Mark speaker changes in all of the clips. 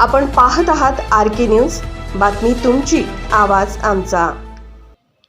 Speaker 1: आपण पाहत आहात आर के न्यूज. बातमी तुमची आवाज आमचा.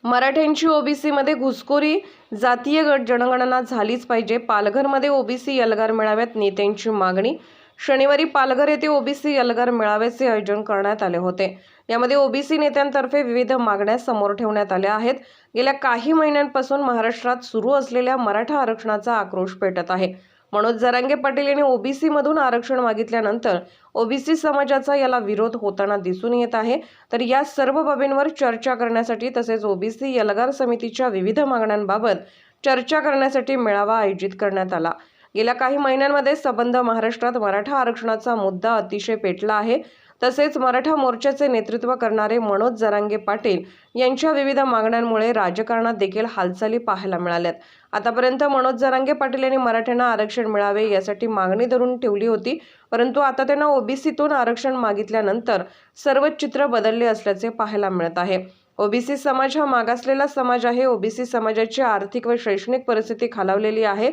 Speaker 1: मराठ्यांची ओबीसीमध्ये घुसखोरी जातीय गट जनगणना झालीच पाहिजे. पालघरमध्ये ओबीसी एल्गार मेळाव्यात नेत्यांची मागणी. शनिवारी पालघर येथे ओबीसी एल्गार मेळाव्याचे आयोजन करण्यात आले होते. यामध्ये ओबीसी नेत्यांतर्फे विविध मागण्या समोर ठेवण्यात आल्या आहेत. गेल्या काही महिन्यांपासून महाराष्ट्रात सुरू असलेल्या मराठा आरक्षणाचा आक्रोश पेटत आहे. मनोज जरांगे पाटील यांनी ओबीसीमधून आरक्षण मागितल्यानंतर ओबीसी समाजाचा याला विरोध होताना दिसून येत आहे. तर या सर्व बाबींवर चर्चा करण्यासाठी तसेच ओबीसी यलगार समितीच्या विविध मागण्यांबाबत चर्चा करण्यासाठी मेळावा आयोजित करण्यात आला. गेल्या काही महिन्यांमध्ये संबंध महाराष्ट्रात मराठा आरक्षणाचा मुद्दा अतिशय पेटला आहे. तसेच मराठा मोर्चाचे नेतृत्व करणारे मनोज जरांगे पाटील यांच्या विविध मागण्यांमुळे राजकारणात देखील हालचाली पाहायला मिळाल्यात. आतापर्यंत मनोज जरांगे पाटील यांनी मराठ्यांना आरक्षण मिळावे यासाठी मागणी धरून ठेवली होती परंतु आता त्यांना ओबीसीतून आरक्षण मागितल्यानंतर सर्वच चित्र बदलले असल्याचे पाहायला मिळत आहे. ओबीसी समाज हा मागासलेला समाज आहे. ओबीसी समाजाची आर्थिक व शैक्षणिक परिस्थिती खालावलेली आहे.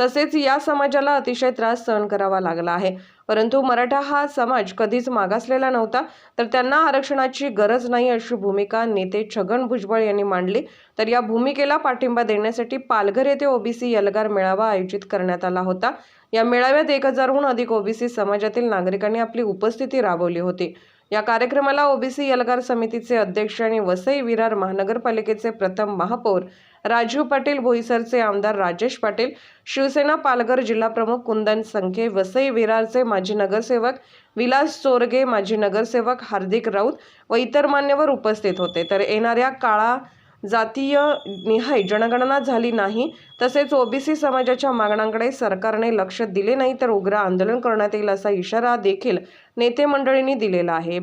Speaker 1: तसेच या समाजाला अतिशय त्रास सहन करावा लागला आहे. परंतु मराठा हा समाज कधीच मागासलेला नव्हता तर त्यांना आरक्षणाची गरज नाही अशी भूमिका नेते छगन भुजबळ यांनी मांडली. तर या भूमिकेला पाठिंबा देण्यासाठी पालघर येथे ओबीसी एल्गार मेळावा आयोजित करण्यात आला होता. या मेळाव्यात एक हजारहून अधिक ओबीसी समाजातील नागरिकांनी आपली उपस्थिती राबवली होती. या कार्यक्रमाला ओबीसी एल्गार समितीचे अध्यक्ष आणि वसई विरार महानगरपालिकेचे प्रथम महापौर राजीव पाटील बोईसरचे आमदार राजेश पाटील शिवसेना पालघर जिल्हाप्रमुख कुंदन संखे वसई विरारचे माजी नगरसेवक विलास चोरगे माजी नगरसेवक हार्दिक राऊत व इतर मान्यवर उपस्थित होते. तर येणाऱ्या काळा जातीय निहाय जनगणना झाली नाही. तसेच ओबीसी समाजाच्या मागण्यांकडे सरकारने लक्ष दिले नाही तर उग्र आंदोलन करण्यात येईल असा इशारा देखील नेते मंडळींनी दिलेला आहे.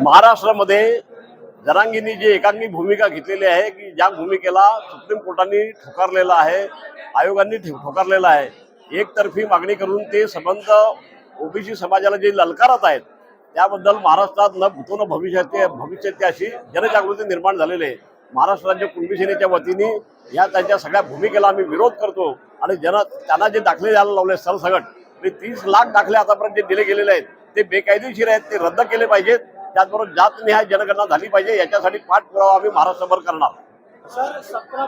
Speaker 2: महाराष्ट्रामध्ये जरांगींनी जी एकांगी भूमिका घेतलेली आहे की ज्या भूमिकेला सुप्रीम कोर्टाने ठोकारलेला आहे आयोगांनी ठोकारलेला आहे एकतर्फी मागणी करून ते संबंध ओबीसी समाजाला जे ललकारत आहेत त्याबद्दल महाराष्ट्रात न भूतो न भविष्यात भविष्यात अशी जनजागृती निर्माण झालेली आहे. महाराष्ट्र राज्य कुणबी सेनेच्या वतीने या त्यांच्या सगळ्या भूमिकेला आम्ही विरोध करतो आणि जन त्यांना जे दाखले द्यायला लावले सरसगट ते तीस लाख दाखले आतापर्यंत जे दिले गेलेले आहेत ते बेकायदेशीर आहेत ते रद्द केले पाहिजेत. त्याचबरोबर जातनिहाय जनगणना झाली पाहिजे याच्यासाठी पाठपुरावा आम्ही महाराष्ट्रभर करणार.
Speaker 3: सतरा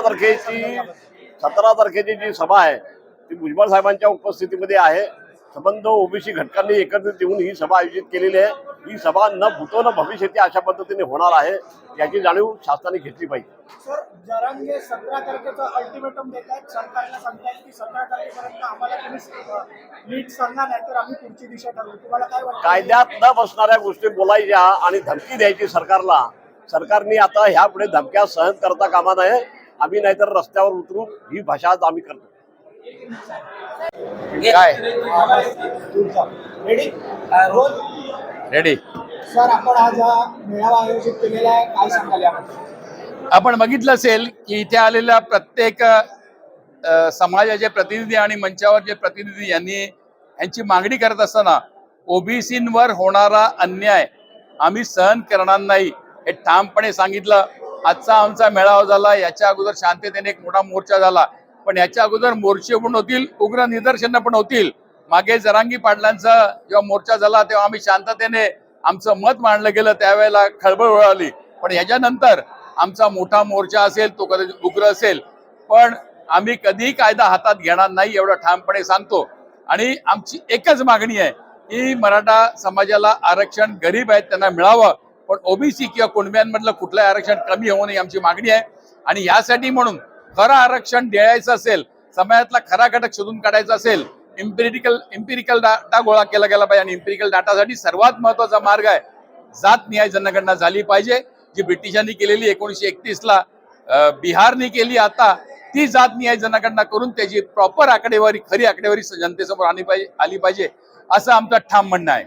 Speaker 3: तारखेची
Speaker 2: सतरा तारखेची जी सभा आहे ती भुजबळ साहेबांच्या उपस्थितीमध्ये आहे. संबंध ओबीसी घटकांनी एकत्रित येऊन ही सभा आयोजित केलेली आहे. ही सभा न भूतो न भविष्यती अशा पद्धतीने होणार आहे याची जाणीव शासनाने घेतली पाहिजे.
Speaker 3: सर जरांगे सतरा तारखेचं अल्टिमेटम देत आहेत. सरकारला सांगतायत की सतरा तारखेपर्यंत आम्हाला तुम्ही नीट सांगा नाही तर आम्ही पुढची दिशा ठरवू. तुम्हाला काय वाटतं?
Speaker 2: कायद्यात न बसणाऱ्या गोष्टी बोलायच्या आणि धमकी द्यायची सरकारला. सरकारने आता ह्यापुढे धमक्या सहन करता कामा नये. आम्ही नाहीतर रस्त्यावर उतरू. ही भाषा आज आम्ही करतो.
Speaker 4: काय?
Speaker 3: रेडी रोज.
Speaker 4: रेडी
Speaker 3: सर आपण आज हा मेळावा आयोजित केलेला आहे. काय सांगाल याबद्दल?
Speaker 4: आपण बघितलं असेल की इथे आलेल्या प्रत्येक समाजाचे प्रतिनिधी आणि मंचावर जे प्रतिनिधी यांनी यांची मागणी करत असताना ओबीसींवर होणारा अन्याय आम्ही सहन करणार नाही हे ठामपणे सांगितलं. आजचा आमचा मेळावा झाला. याच्या अगोदर शांततेने एक मोठा मोर्चा झाला. पण याच्या अगोदर मोर्चे पण होतील उग्र निदर्शनं पण होतील. मागे जरांगी पाटलांचा जेव्हा मोर्चा झाला तेव्हा आम्ही शांततेने आमचं मत मांडलं गेलं त्यावेळेला खळबळ उडाली. पण याच्यानंतर आमचा मोठा मोर्चा असेल तो कदाचित उग्र असेल. पण आम्ही कधीही कायदा हातात घेणार नाही एवढं ठामपणे सांगतो. आणि आमची एकच मागणी आहे की मराठा समाजाला आरक्षण गरीब आहेत त्यांना मिळावं. पण ओबीसी किंवा कुणब्यांमधलं कुठलंही आरक्षण कमी होऊ नये आमची मागणी आहे. आणि यासाठी म्हणून खरं आरक्षण द्यायचं असेल समाजातला खरा घटक शोधून काढायचा असेल इम्पेरिटिकल इम्पेरिकल डाटा गोळा केला गेला पाहिजे आणि इम्पेरिकल डाटासाठी सर्वात महत्त्वाचा मार्ग आहे जात न्याय जनगणना झाली पाहिजे. जी ब्रिटिशांनी केलेली एकोणीशे एकतीसला बिहारने केली आता ती जात न्याय जनगणना करून त्याची प्रॉपर आकडेवारी खरी आकडेवारी जनतेसमोर आली पाहिजे आली पाहिजे असं आमचं ठाम म्हणणं आहे.